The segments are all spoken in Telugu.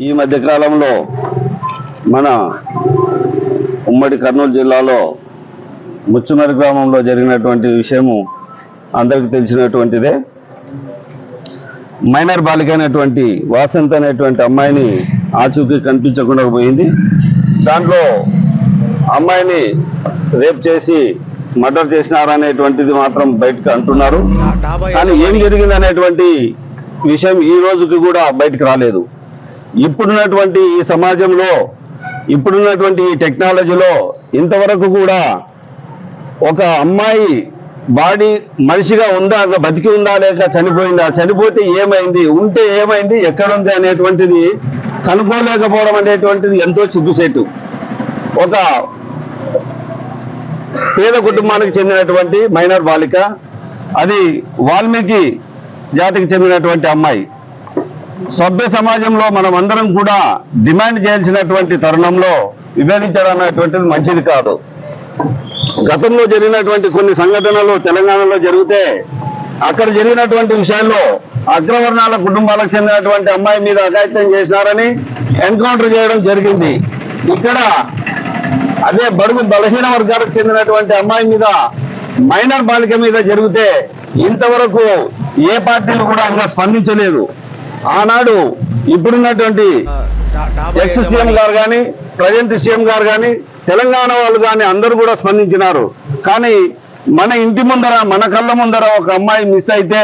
ఈ మధ్య కాలంలో మన ఉమ్మడి కర్నూలు జిల్లాలో ముచ్చుమరి గ్రామంలో జరిగినటువంటి విషయము అందరికి తెలిసినటువంటిదే. మైనర్ బాలిక అయినటువంటి వాసంత్ అనేటువంటి అమ్మాయిని ఆచూకీ కనిపించకుండా పోయింది. దాంట్లో అమ్మాయిని రేప్ చేసి మర్డర్ చేసినారనేటువంటిది మాత్రం బయటకు అంటున్నారు. కానీ ఏం జరిగింది అనేటువంటి విషయం ఈ రోజుకి కూడా బయటకు రాలేదు. ఇప్పుడున్నటువంటి ఈ సమాజంలో ఇప్పుడున్నటువంటి ఈ టెక్నాలజీలో ఇంతవరకు కూడా ఒక అమ్మాయి బాడీ మనిషిగా ఉందా బతికి ఉందా లేక చనిపోయిందా చనిపోతే ఏమైంది ఉంటే ఏమైంది ఎక్కడుంది అనేటువంటిది కనుక్కోలేకపోవడం అనేటువంటిది ఎంతో సిగ్గుసేటు ఒక పేద కుటుంబానికి చెందినటువంటి మైనర్ బాలిక అది వాల్మీకి జాతికి చెందినటువంటి అమ్మాయి. సభ్య సమాజంలో మనం అందరం కూడా డిమాండ్ చేయాల్సినటువంటి తరుణంలో విభేదించడం అనేటువంటిది మంచిది కాదు. గతంలో జరిగినటువంటి కొన్ని సంఘటనలు తెలంగాణలో జరిగితే అక్కడ జరిగినటువంటి విషయాల్లో అగ్రవర్ణాల కుటుంబాలకు చెందినటువంటి అమ్మాయి మీద అఘాయిత్యం చేసినారని ఎన్కౌంటర్ చేయడం జరిగింది. ఇక్కడ అదే బడుగు బలహీన వర్గాలకు చెందినటువంటి అమ్మాయి మీద మైనర్ బాలిక మీద జరిగితే ఇంతవరకు ఏ పార్టీలు కూడా ఇంకా స్పందించలేదు. ఆనాడు ఇప్పుడున్నటువంటి ఎక్స్ సీఎం గారు కానీ ప్రజెంట్ సీఎం గారు కానీ తెలంగాణ వాళ్ళు కానీ అందరూ కూడా స్పందించినారు. కానీ మన ఇంటి ముందర మన కళ్ళ ముందర ఒక అమ్మాయి మిస్ అయితే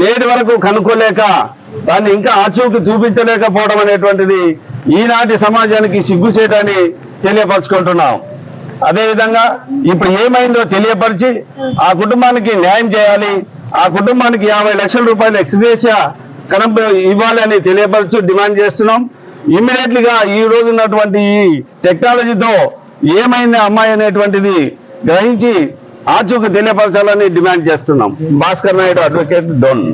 నేటి వరకు కనుక్కోలేక దాన్ని ఇంకా ఆచూకి చూపించలేకపోవడం అనేటువంటిది ఈనాటి సమాజానికి సిగ్గుచేటని తెలియపరచుకుంటున్నాం. అదేవిధంగా ఇప్పుడు ఏమైందో తెలియపరిచి ఆ కుటుంబానికి న్యాయం చేయాలి ఆ కుటుంబానికి యాభై లక్షల రూపాయలు ఎక్స్గ్రేషియా కనుక ఇవ్వాలని తెలియపరచు డిమాండ్ చేస్తున్నాం. ఇమ్మీడియట్లీగా ఈ రోజు ఉన్నటువంటి ఈ టెక్నాలజీతో ఏమైంది అమ్మాయి అనేటువంటిది గ్రహించి ఆచూకు తెలియపరచాలని డిమాండ్ చేస్తున్నాం. భాస్కర్ నాయుడు అడ్వకేట్ డోన్.